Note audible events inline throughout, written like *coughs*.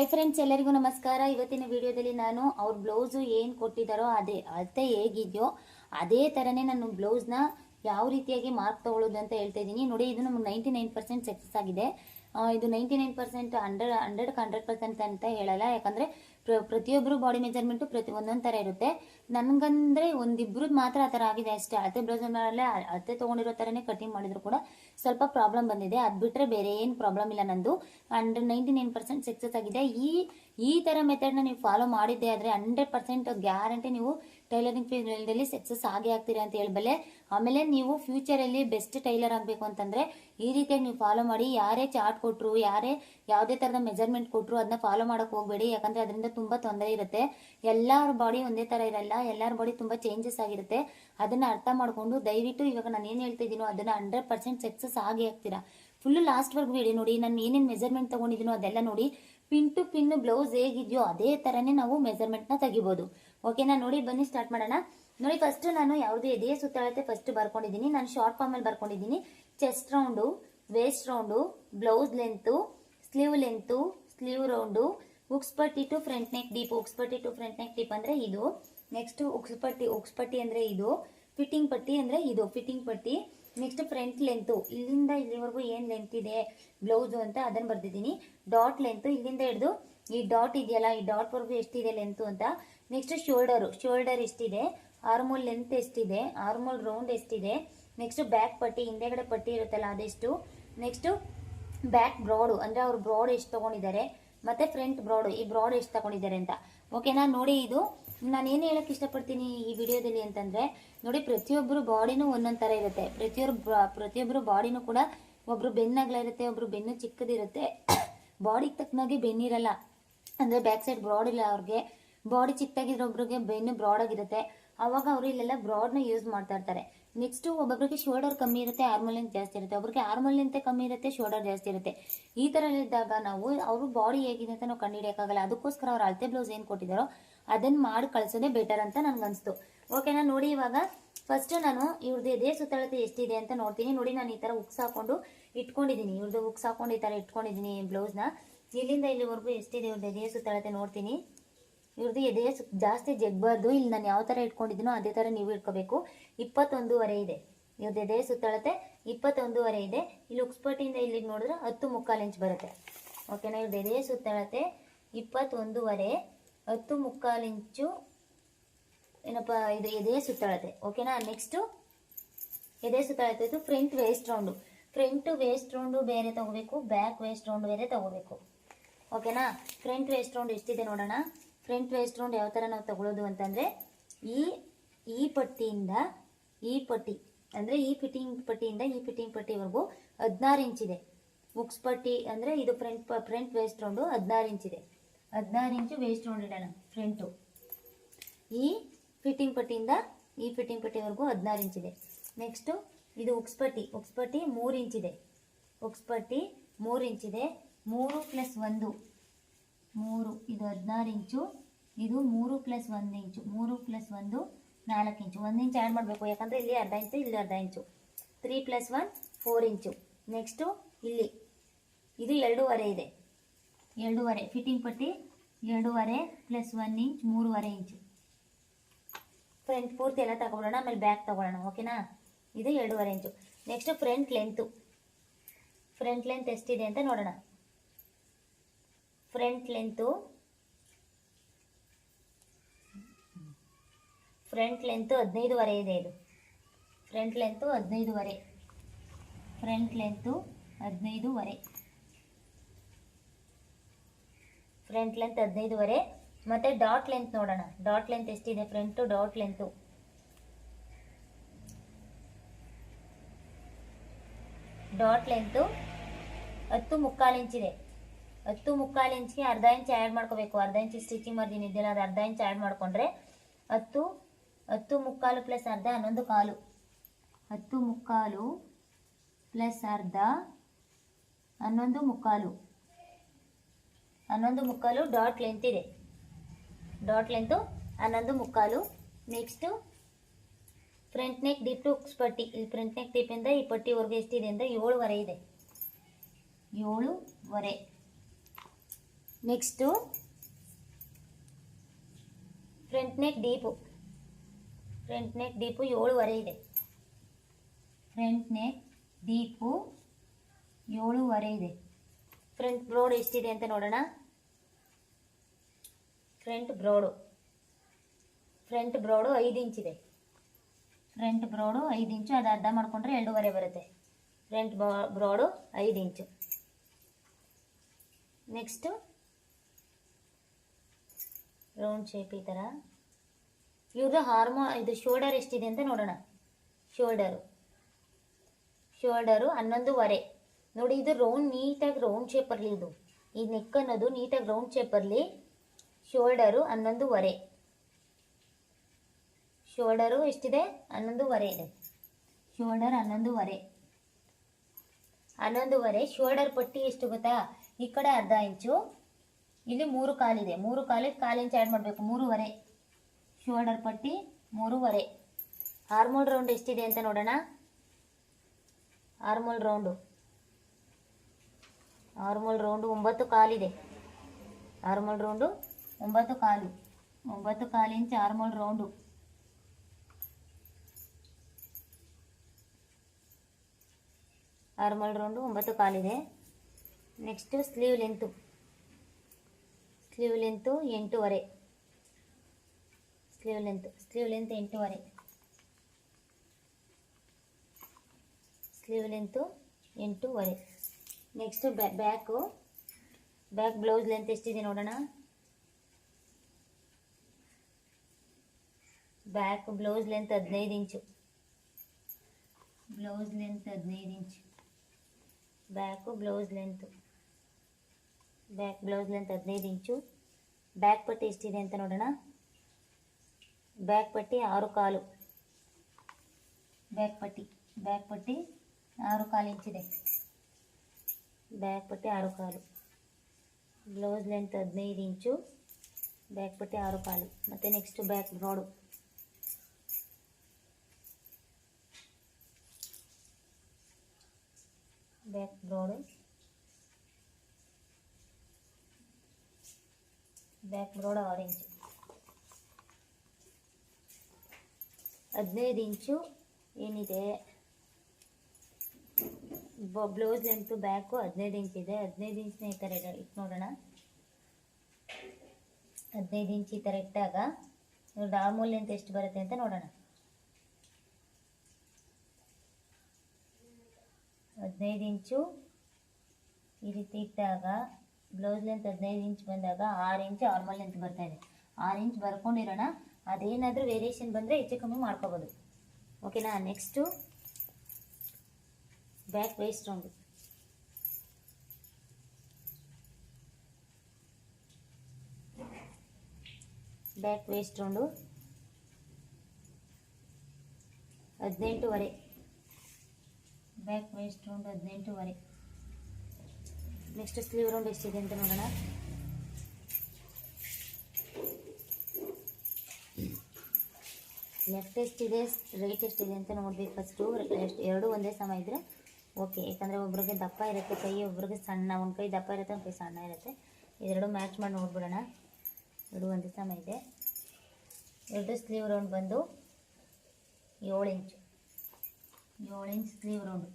Hi friends ಎಲ್ಲರಿಗೂ ನಮಸ್ಕಾರ. ಇವತ್ತಿನ ವಿಡಿಯೋದಲ್ಲಿ ನಾನು ಅವ್ರ ಬ್ಲೌಸು ಏನು ಕೊಟ್ಟಿದ್ದಾರೋ ಅದೇ, ಅಳತೆ ಹೇಗಿದೆಯೋ ಅದೇ ಥರನೇ ನಾನು ಬ್ಲೌಸ್ನ ಯಾವ ರೀತಿಯಾಗಿ ಮಾರ್ಕ್ ತಗೊಳ್ಳೋದು ಅಂತ ಹೇಳ್ತಾ ಇದ್ದೀನಿ ನೋಡಿ, ಇದು ನಮ್ಗೆ ನೈಂಟಿ ನೈನ್ ಪರ್ಸೆಂಟ್ ಸಕ್ಸಸ್ ಆಗಿದೆ ಇದು ninety nine percent hundred hundred hundred percent ಅಂತ ಹೇಳಲ್ಲ. ಯಾಕಂದರೆ ಪ್ರ ಪ್ರತಿಯೊಬ್ಬರು ಬಾಡಿ ಮೆಜರ್ಮೆಂಟು ಪ್ರತಿ ಒಂದೊಂದು ಥರ ಇರುತ್ತೆ. ನನಗಂದರೆ ಒಂದಿಬ್ರದ್ದು ಮಾತ್ರ ಆ ಥರ ಆಗಿದೆ ಅಷ್ಟೇ. ಅಳತೆ ಬ್ಲೌಸ್ ಮೇಲೆ ಅಳತೆ ತೊಗೊಂಡಿರೋ ಥರನೇ ಕಟಿಂಗ್ ಮಾಡಿದ್ರು ಕೂಡ ಸ್ವಲ್ಪ ಪ್ರಾಬ್ಲಮ್ ಬಂದಿದೆ. ಅದು ಬಿಟ್ಟರೆ ಬೇರೆ ಏನು ಪ್ರಾಬ್ಲಮ್ ಇಲ್ಲ ನಂದು. And ninety nine percent success ಆಗಿದೆ. ಈ ಈ ಥರ ಮೆಥಡ್ನ ನೀವು ಫಾಲೋ ಮಾಡಿದ್ದೆ ಆದರೆ ಹಂಡ್ರೆಡ್ ಪರ್ಸೆಂಟ್ ಗ್ಯಾರಂಟಿ ನೀವು ಟೈಲರಿಂಗ್ ಫೀಲ್ಡಲ್ಲಿ ಸಕ್ಸಸ್ ಆಗೇ ಆಗ್ತೀರಾ ಅಂತ ಹೇಳಬಲ್ಲೆ. ಆಮೇಲೆ ನೀವು ಫ್ಯೂಚರಲ್ಲಿ ಬೆಸ್ಟ್ ಟೈಲರ್ ಆಗಬೇಕು ಅಂತಂದರೆ ಈ ರೀತಿಯಾಗಿ ನೀವು ಫಾಲೋ ಮಾಡಿ, ಯಾರೇ ಚಾರ್ಟ್ ಕೊಟ್ಟರು ಯಾರೇ ಯಾವುದೇ ಥರದ ಮೆಜರ್ಮೆಂಟ್ ಕೊಟ್ಟರು ಅದನ್ನ ಫಾಲೋ ಮಾಡೋಕೆ ಹೋಗಬೇಡಿ. ಯಾಕಂದರೆ ಅದರಿಂದ ತುಂಬ ತೊಂದರೆ ಇರುತ್ತೆ. ಎಲ್ಲರ ಬಾಡಿ ಒಂದೇ ಥರ ಇರಲ್ಲ, ಎಲ್ಲರ ಬಾಡಿ ತುಂಬ ಚೇಂಜಸ್ ಆಗಿರುತ್ತೆ. ಅದನ್ನು ಅರ್ಥ ಮಾಡಿಕೊಂಡು ದಯವಿಟ್ಟು ಇವಾಗ ನಾನು ಏನು ಹೇಳ್ತಾ ಇದ್ದೀನೋ ಅದನ್ನು ಹಂಡ್ರೆಡ್ ಪರ್ಸೆಂಟ್ ಸಕ್ಸಸ್ ಆಗೇ ಆಗ್ತೀರಾ. ಫುಲ್ಲು ಲಾಸ್ಟ್ವರೆಗೂ ಹೇಳಿ ನೋಡಿ, ನಾನು ಏನೇನು ಮೆಜರ್ಮೆಂಟ್ ತೊಗೊಂಡಿದ್ದೀನೋ ಅದೆಲ್ಲ ನೋಡಿ ಪಿನ್ ಟು ಪಿನ್ ಬ್ಲೌಸ್ ಹೇಗಿದೆಯೋ ಅದೇ ಥರನೇ ನಾವು ಮೆಜರ್ಮೆಂಟ್ನ ತೆಗಿಬೋದು. ಓಕೆನಾ ನೋಡಿ, ಬನ್ನಿ ಸ್ಟಾರ್ಟ್ ಮಾಡೋಣ. ನೋಡಿ ಫಸ್ಟ್ ನಾನು ಯಾವುದೇ ಎದೆಯ ಸುತ್ತಳತೆ ಫಸ್ಟ್ ಬರ್ಕೊಂಡಿದ್ದೀನಿ ನಾನು ಶಾರ್ಟ್ ಫಾರ್ಮಲ್ಲಿ ಬರ್ಕೊಂಡಿದ್ದೀನಿ chest round waist round blouse length sleeve length sleeve round ಉಕ್ಸ್ಪಟ್ಟಿ to front neck deep hooks ಪಟ್ಟಿ ಟು ಫ್ರಂಟ್ ನೆಕ್ ಡೀಪ್ ಅಂದರೆ ಇದು. ನೆಕ್ಸ್ಟ್ ಉಕ್ಸ್ ಪಟ್ಟಿ ಉಕ್ಸ್ ಪಟ್ಟಿ ಅಂದರೆ ಇದು. ಫಿಟ್ಟಿಂಗ್ ಪಟ್ಟಿ ಅಂದರೆ ಇದು. ಫಿಟ್ಟಿಂಗ್ ಪಟ್ಟಿ ನೆಕ್ಸ್ಟ್ ಫ್ರಂಟ್ ಲೆಂತು ಇಲ್ಲಿಂದ ಇಲ್ಲಿವರೆಗೂ ಏನು ಲೆಂತ್ ಇದೆ? ಬ್ಲೌಸು ಅಂತ ಅದನ್ನು ಬರ್ದಿದ್ದೀನಿ. ಡಾಟ್ ಲೆಂತು ಇಲ್ಲಿಂದ ಹಿಡಿದು ಈ ಡಾಟ್ ಇದೆಯಲ್ಲ, ಈ ಡಾಟ್ವರೆಗೂ ಎಷ್ಟಿದೆ ಲೆಂತು ಅಂತ. ನೆಕ್ಸ್ಟ್ ಶೋಲ್ಡರು ಶೋಲ್ಡರ್ ಎಷ್ಟಿದೆ? ಆರ್ಮೋಲ್ ಲೆಂತ್ ಎಷ್ಟಿದೆ? ಆರ್ಮೋಲ್ ರೌಂಡ್ ಎಷ್ಟಿದೆ? ನೆಕ್ಸ್ಟ್ ಬ್ಯಾಕ್ ಪಟ್ಟಿ, ಹಿಂದೆಗಡೆ ಪಟ್ಟಿ ಇರುತ್ತಲ್ಲ ಅದೆಷ್ಟು? ನೆಕ್ಸ್ಟು ಬ್ಯಾಕ್ ಬ್ರಾಡು ಅಂದರೆ ಅವ್ರು ಬ್ರಾಡ್ ಎಷ್ಟು ತೊಗೊಂಡಿದ್ದಾರೆ? ಮತ್ತು ಫ್ರಂಟ್ ಬ್ರಾಡು ಈ ಬ್ರಾಡ್ ಎಷ್ಟು ತಗೊಂಡಿದ್ದಾರೆ ಅಂತ. ಓಕೆನಾ ನೋಡಿ ಇದು ನಾನು ಏನು ಹೇಳಕ್ಕೆ ಇಷ್ಟಪಡ್ತೀನಿ ಈ ವಿಡಿಯೋದಲ್ಲಿ ಅಂತಂದರೆ, ನೋಡಿ ಪ್ರತಿಯೊಬ್ಬರು ಬಾಡಿನೂ ಒಂದೊಂದು ಥರ ಇರುತ್ತೆ. ಪ್ರತಿಯೊಬ್ಬರು ಪ್ರತಿಯೊಬ್ಬರು ಬಾಡಿನೂ ಕೂಡ ಒಬ್ಬರು ಬೆನ್ನಗಲ ಇರುತ್ತೆ ಒಬ್ಬರು ಬೆನ್ನು ಚಿಕ್ಕದಿರುತ್ತೆ. *coughs* ಬಾಡಿಗೆ ತಕ್ಕನಾಗೆ ಬೆನ್ನಿರಲ್ಲ. ಅಂದರೆ ಬ್ಯಾಕ್ ಸೈಡ್ ಬ್ರಾಡ್ ಇಲ್ಲ ಅವ್ರಿಗೆ. ಬಾಡಿ ಚಿಕ್ಕದಾಗಿರೋ ಒಬ್ರಿಗೆ ಬೆನ್ನು ಬ್ರಾಡ್ ಆಗಿರುತ್ತೆ. ಅವಾಗ ಅವರು ಇಲ್ಲೆಲ್ಲ ಬ್ರಾಡ್ನ ಯೂಸ್ ಮಾಡ್ತಾ ಇರ್ತಾರೆ. ನೆಕ್ಸ್ಟ್ ಒಬ್ಬೊಬ್ರಿಗೆ ಶೋಲ್ಡರ್ ಕಮ್ಮಿ ಇರುತ್ತೆ ಆರ್ಮಲ್ ಲೆಂತ್ ಜಾಸ್ತಿ ಇರುತ್ತೆ. ಒಬ್ರಿಗೆ ಆರ್ಮಲ್ ಲೆಂತ್ ಕಮ್ಮಿ ಇರುತ್ತೆ, ಶೋಲ್ಡರ್ ಜಾಸ್ತಿ ಇರುತ್ತೆ. ಈ ಥರ ಇದ್ದಾಗ ನಾವು ಅವರು ಬಾಡಿ ಹೇಗಿದೆ ಅಂತ ನಾವು ಕಂಡುಹಿಡಿಯೋಕ್ಕಾಗಲ್ಲ ಅದಕ್ಕೋಸ್ಕರ ಅವ್ರು ಅಳತೆ ಬ್ಲೌಸ್ ಏನು ಕೊಟ್ಟಿದ್ದಾರೋ ಅದನ್ನು ಮಾಡಿ ಕಳಿಸೋದೇ ಬೆಟರ್ ಅಂತ ನನಗನ್ನಿಸ್ತು ಓಕೆನಾ ನೋಡಿ ಇವಾಗ ಫಸ್ಟ್ ನಾನು ಇವ್ರದ್ದು ಎದೆ ಸುತ್ತಳತೆ ಎಷ್ಟಿದೆ ಅಂತ ನೋಡ್ತೀನಿ. ನೋಡಿ ನಾನು ಈ ಥರ ಉಕ್ಸ್ ಹಾಕೊಂಡು ಇಟ್ಕೊಂಡಿದ್ದೀನಿ ಇವ್ರದ್ದು ಉಕ್ಸ್ ಹಾಕೊಂಡು ಈ ಥರ ಇಟ್ಕೊಂಡಿದ್ದೀನಿ ಬ್ಲೌಸ್ನ ಇಲ್ಲಿಂದ ಇಲ್ಲಿವರೆಗೂ ಎಷ್ಟಿದೆ ಇವ್ರದ್ದು ಎದೆಯ ಸುತ್ತಳತೆ ನೋಡ್ತೀನಿ. ಇವ್ರದ್ದು ಎದೆ ಜಾಸ್ತಿ ಜಗ್ಬಾರ್ದು. ಇಲ್ಲಿ ನಾನು ಯಾವ ಥರ ಇಟ್ಕೊಂಡಿದ್ದೀನೋ ಅದೇ ಥರ ನೀವು ಇಟ್ಕೋಬೇಕು. ಇಪ್ಪತ್ತೊಂದೂವರೆ ಇದೆ. ಇವ್ರದ್ದು ಎದೆಯ ಸುತ್ತಳತೆ ಇಪ್ಪತ್ತೊಂದೂವರೆ ಇದೆ. ಇಲ್ಲಿ ಉಕ್ಸ್ಪಟ್ಟಿಯಿಂದ ಇಲ್ಲಿಗೆ ನೋಡಿದ್ರೆ ಹತ್ತು ಮುಕ್ಕಾಲು ಇಂಚ್ ಬರುತ್ತೆ. ಓಕೆನಾ ಇವ್ರದ್ದು ಎದೆಯ ಸುತ್ತಳತೆ ಇಪ್ಪತ್ತೊಂದೂವರೆ. ಹತ್ತು ಮುಕ್ಕಾಲು ಇಂಚು ಏನಪ್ಪ, ಇದು ಎದೆ ಸುತ್ತಳತೆ ಓಕೆನಾ ನೆಕ್ಸ್ಟು ಎದೆ ಸುತ್ತಳತೆ ಇದು front waist round front waist round ಬೇರೆ ತಗೋಬೇಕು ಬ್ಯಾಕ್ ವೇಸ್ಟ್ ರೌಂಡ್ ಬೇರೆ ತಗೋಬೇಕು. ಓಕೆನಾ ಫ್ರಂಟ್ ವೇಸ್ಟ್ ರೌಂಡ್ ಎಷ್ಟಿದೆ ನೋಡೋಣ? ಫ್ರಂಟ್ ವೇಸ್ಟ್ ರೌಂಡ್ ಯಾವ ಥರ ನಾವು ತಗೊಳ್ಳೋದು ಅಂತಂದರೆ, ಈ ಈ ಪಟ್ಟಿಯಿಂದ, ಈ ಪಟ್ಟಿ, ಅಂದರೆ ಈ ಫಿಟ್ಟಿಂಗ್ ಪಟ್ಟಿಯಿಂದ ಈ ಫಿಟ್ಟಿಂಗ್ ಪಟ್ಟಿವರೆಗೂ ಹದಿನಾರು ಇಂಚಿದೆ. ಮುಕ್ಸ್ ಪಟ್ಟಿ ಅಂದರೆ ಇದು ಫ್ರಂಟ್ ಫ್ರಂಟ್ ವೇಸ್ಟ್ ರೌಂಡು ಹದಿನಾರು ಇಂಚಿದೆ. ಹದಿನಾರು ಇಂಚು ವೇಸ್ಟ್ ರೌಂಡ್ ಇಡೋಣ ಫ್ರಂಟು ಈ ಫಿಟ್ಟಿಂಗ್ ಪಟ್ಟಿಯಿಂದ, ಈ ಫಿಟ್ಟಿಂಗ್ ಪಟ್ಟಿವರೆಗೂ ಹದಿನಾರು ಇಂಚಿದೆ ನೆಕ್ಸ್ಟು ಇದು ಉಕ್ಸ್ಪಟ್ಟಿ ಉಕ್ಸ್ಪಟ್ಟಿ ಮೂರು ಇಂಚಿದೆ ಉಕ್ಸ್ಪಟ್ಟಿ ಮೂರು ಇಂಚಿದೆ ಮೂರು ಪ್ಲಸ್ ಒಂದು. ಮೂರು, ಇದು ಹದಿನಾರು ಇಂಚು. ಇದು ಮೂರು ಪ್ಲಸ್ ಒಂದು ಇಂಚು. ಮೂರು ಪ್ಲಸ್ ಒಂದು ನಾಲ್ಕು ಇಂಚು. ಒಂದು ಇಂಚು ಆ್ಯಡ್ ಮಾಡಬೇಕು, ಯಾಕಂದರೆ ಇಲ್ಲಿ ಅರ್ಧ ಇಂಚು, ಇಲ್ಲಿ ಅರ್ಧ inch. Three plus one four inch. Next ಇಲ್ಲಿ. ಇದು ಎರಡೂವರೆ ಇದೆ. ಎರಡೂವರೆ. ಫಿಟ್ಟಿಂಗ್ ಪಟ್ಟಿ ಎರಡೂವರೆ ಪ್ಲಸ್ ಒನ್ ಇಂಚ್ ಮೂರುವರೆ ಇಂಚು ಫ್ರಂಟ್ ಪೂರ್ತಿ ಎಲ್ಲ ತಗೊಳ್ಳೋಣ, ಆಮೇಲೆ ಬ್ಯಾಕ್ ತಗೊಳ್ಳೋಣ ಓಕೆನಾ ಇದು ಎರಡೂವರೆ inch next front length front length ಎಷ್ಟಿದೆ ಅಂತ ನೋಡೋಣ. ಫ್ರಂಟ್ ಲೆಂತು ಫ್ರಂಟ್ ಲೆಂತು ಹದಿನೈದುವರೆ ಇದೆ ಇದು. ಫ್ರಂಟ್ ಲೆಂತು ಹದಿನೈದುವರೆ. ಫ್ರಂಟ್ ಲೆಂತು ಹದಿನೈದುವರೆ. ಫ್ರಂಟ್ ಲೆಂತ್ ಹದಿನೈದುವರೆ ಮತ್ತೆ ಡಾಟ್ ಲೆಂತ್ ನೋಡೋಣ. ಡಾಟ್ ಲೆಂತ್ ಎಷ್ಟಿದೆ? Front dot length dot length ಹತ್ತು ಮುಕ್ಕಾಲು ಇಂಚಿದೆ ಹತ್ತು ಮುಕ್ಕಾಲು ಇಂಚ್ಗೆ ಅರ್ಧ ಇಂಚ್ ಆ್ಯಡ್ ಮಾಡ್ಕೋಬೇಕು. ಅರ್ಧ ಇಂಚ್ ಸ್ಟಿಚಿಂಗ್ ಮರ್ಜಿನ್ ಇದೆಯಲ್ಲ ಅದು ಅರ್ಧ ಇಂಚ್ ಆ್ಯಡ್ ಮಾಡಿಕೊಂಡ್ರೆ ಹತ್ತು ಹತ್ತು ಮುಕ್ಕಾಲು ಪ್ಲಸ್ ಅರ್ಧ ಹನ್ನೊಂದು ಕಾಲು. ಹತ್ತು ಮುಕ್ಕಾಲು ಪ್ಲಸ್ ಅರ್ಧ ಹನ್ನೊಂದು ಮುಕ್ಕಾಲು. ಹನ್ನೊಂದು ಮುಕ್ಕಾಲು ಡಾಟ್ ಲೆಂತ್ ಇದೆ. ಡಾಟ್ ಲೆಂತು ಹನ್ನೊಂದು ಮುಕ್ಕಾಲು. Next front neck deep to ಪಟ್ಟಿ. ಇಲ್ಲಿ ಫ್ರಂಟ್ ನೆಕ್ ಡಿಪ್ಪಿಂದ ಈ ಪಟ್ಟಿವರೆಗೂ ಎಷ್ಟಿದೆ ಅಂದರೆ ಏಳುವರೆ ಇದೆ. ಏಳುವರೆ. Next front neck deep front neck deep ಏಳುವರೆ ಇದೆ. ಫ್ರಂಟ್ ನೆಕ್ ಡೀಪು ಏಳುವರೆ ಇದೆ. ಫ್ರಂಟ್ ಬ್ರೋಡ್ ಎಷ್ಟಿದೆ ಅಂತ ನೋಡೋಣ ಫ್ರಂಟ್ ಬ್ರೋಡು ಫ್ರಂಟ್ ಬ್ರೋಡು ಐದು ಇಂಚಿದೆ ಫ್ರಂಟ್ ಬ್ರೋಡು ಐದು ಇಂಚು ಅದು ಅರ್ಧ ಮಾಡಿಕೊಂಡ್ರೆ ಎರಡೂವರೆ ಬರುತ್ತೆ ಫ್ರಂಟ್ ಬ್ರೋಡು ಐದು ಇಂಚು ನೆಕ್ಸ್ಟು ರೌಂಡ್ ಶೇಪ್ ಈ ಥರ ಇವ್ರದ್ದು ಹಾರ್ಮೋ ಇದು ಶೋಲ್ಡರ್ ಎಷ್ಟಿದೆ ಅಂತ ನೋಡೋಣ ಶೋಲ್ಡರು ಶೋಲ್ಡರು ಹನ್ನೊಂದುವರೆ ನೋಡಿ, ಇದು ರೌಂಡ್ ನೀಟಾಗಿ ರೌಂಡ್ ಶೇಪ್ ಇರಲಿ ಇದು. ಈ ನೆಕ್ ಅನ್ನೋದು ನೀಟಾಗಿ ರೌಂಡ್ ಶೇಪ್ ಇರಲಿ ಶೋಲ್ಡರು ಹನ್ನೊಂದುವರೆ. ಶೋಲ್ಡರು ಎಷ್ಟಿದೆ? ಹನ್ನೊಂದುವರೆ ಇದೆ. ಶೋಲ್ಡರ್ ಹನ್ನೊಂದುವರೆ. ಹನ್ನೊಂದುವರೆ ಶೋಲ್ಡರ್ ಪಟ್ಟಿ ಎಷ್ಟು ಗೊತ್ತಾ? ಈ ಕಡೆ ಅರ್ಧ ಇಂಚು, ಇಲ್ಲಿ ಮೂರು ಕಾಲಿದೆ. ಮೂರು ಕಾಲಿಗೆ ಕಾಲು ಆ್ಯಡ್ ಮಾಡಬೇಕು. ಮೂರುವರೆ. ಶೋಲ್ಡರ್ ಪಟ್ಟಿ ಮೂರುವರೆ. ಹಾರ್ಮೋಲ್ ರೌಂಡ್ ಎಷ್ಟಿದೆ ಅಂತ ನೋಡೋಣ. ಹಾರ್ಮೋಲ್ ರೌಂಡು ಹಾರ್ಮೋಲ್ ರೌಂಡು ಒಂಬತ್ತು ಕಾಲಿದೆ ಹಾರ್ಮೋಲ್ ರೌಂಡು ಒಂಬತ್ತು ಕಾಲು ಒಂಬತ್ತು ಕಾಲು inch armhole round armhole round ಒಂಬತ್ತು ಕಾಲಿದೆ next sleeve length sleeve length ಎಂಟೂವರೆ ಸ್ಲೀವ್ ಲೆಂತ್ ಸ್ಲೀವ್ ಲೆಂತ್ ಎಂಟೂವರೆ ಸ್ಲೀವ್ ಲೆಂತು ಎಂಟೂವರೆ next back back blouse length ಎಷ್ಟಿದೆ ನೋಡೋಣ ಬ್ಯಾಕ್ ಬ್ಲೌಸ್ ಲೆಂತ್ ಹದಿನೈದು ಇಂಚು ಬ್ಲೌಸ್ ಲೆಂತ್ ಹದಿನೈದು inch back blouse length back blouse length ಹದಿನೈದು ಇಂಚು ಬ್ಯಾಕ್ ಪಟ್ಟಿ ಎಷ್ಟಿದೆ ಅಂತ ನೋಡೋಣ ಬ್ಯಾಕ್ ಪಟ್ಟಿ ಆರು ಕಾಲು ಬ್ಯಾಕ್ ಪಟ್ಟಿ ಬ್ಯಾಕ್ ಪಟ್ಟಿ ಆರು ಕಾಲು ಇಂಚಿದೆ ಬ್ಯಾಕ್ ಪಟ್ಟಿ ಆರು ಕಾಲು ಬ್ಲೌಸ್ ಲೆಂತ್ ಹದಿನೈದು ಇಂಚು ಬ್ಯಾಕ್ ಪಟ್ಟಿ ಆರು ಕಾಲು ಮತ್ತು next back broad back broad back broad ಆರು ಇಂಚು ಹದಿನೈದು ಇಂಚು ಏನಿದೆ ಬ್ಲೌಸ್ ಲೆಂತು ಬ್ಯಾಕು ಹದಿನೈದು ಇಂಚ್ ಇದೆ. ಹದಿನೈದು ಇಂಚ್ನ ಈ ಥರ ಇಟ್ಟು ನೋಡೋಣ. ಹದಿನೈದು ಇಂಚ್ ಈ ಥರ ಇಟ್ಟಾಗ ಡಾರ್ಮೋಲ್ ಲೆಂತ್ ಎಷ್ಟು ಬರುತ್ತೆ ಅಂತ ನೋಡೋಣ. ಹದಿನೈದು ಇಂಚು ಈ ರೀತಿ ಇಟ್ಟಾಗ ಬ್ಲೌಸ್ ಲೆಂತ್ ಹದಿನೈದು ಇಂಚ್ ಬಂದಾಗ ಆರು ಇಂಚ್ ಆರ್ಮಲ್ ಲೆಂತ್ ಬರ್ತಾ ಇದೆ. ಆರು ಇಂಚ್ ಬರ್ಕೊಂಡಿರೋಣ. ಅದೇನಾದರೂ ವೇರಿಯೇಷನ್ ಬಂದರೆ ಹೆಚ್ಚು ಕಮ್ಮಿ ಮಾಡ್ಕೋಬೋದು. ಓಕೆನಾ next back waist round back waist round ಹದಿನೆಂಟುವರೆ back waist round ಹದಿನೆಂಟುವರೆ ನೆಕ್ಸ್ಟ್ ಸ್ಲೀವ್ ರೌಂಡ್ ಎಷ್ಟಿದೆ ಅಂತ ನೋಡೋಣ. ಲೆಫ್ಟ್ ಎಷ್ಟಿದೆ? ರೈಟ್ ಎಷ್ಟಿದೆ ಅಂತ ನೋಡ್ಬೇಕು ಫಸ್ಟು ಎರಡೂ ಒಂದೇ ಸಮ ಇದ್ದರೆ ಓಕೆ, ಯಾಕಂದರೆ ಒಬ್ರಿಗೆ ದಪ್ಪ ಇರುತ್ತೆ ಕೈ, ಒಬ್ರಿಗೆ ಸಣ್ಣ, ಒಂದು ಕೈ ದಪ್ಪ ಇರುತ್ತೆ, ಒಂದು ಕೈ ಸಣ್ಣ ಇರುತ್ತೆ. ಇದೆರಡು ಮ್ಯಾಚ್ ಮಾಡಿ ನೋಡ್ಬಿಡೋಣ. ಎರಡು ಒಂದೇ ಸಮ ಇದೆ. ಎರಡು ಸ್ಲೀವ್ ರೌಂಡ್ ಬಂದು ಏಳು ಇಂಚು ಏಳು ಇಂಚ್ ಸ್ಲೀವ್ ರೌಂಡು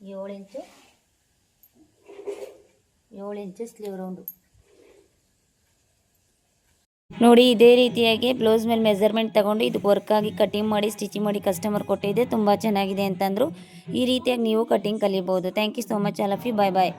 ಏಳು ಇಂಚು ಏಳು ಇಂಚು ಸ್ಲೀವ್ ರೌಂಡು ನೋಡಿ, ಇದೇ ರೀತಿಯಾಗಿ ಬ್ಲೌಸ್ ಮೇಲೆ ಮೆಜರ್ಮೆಂಟ್ ತಗೊಂಡು ಇದು ವರ್ಕಾಗಿ ಕಟಿಂಗ್ ಮಾಡಿ ಸ್ಟಿಚಿಂಗ್ ಮಾಡಿ ಕಸ್ಟಮರ್ ಕೊಟ್ಟಿದ್ದೆ. ತುಂಬ ಚೆನ್ನಾಗಿದೆ ಅಂತಂದರು. ಈ ರೀತಿಯಾಗಿ ನೀವು ಕಟಿಂಗ್ ಕಲಿಬೋದು. ಥ್ಯಾಂಕ್ ಯು ಸೋ ಮಚ್ ಅಲಫಿ ಬಾಯ್ ಬಾಯ್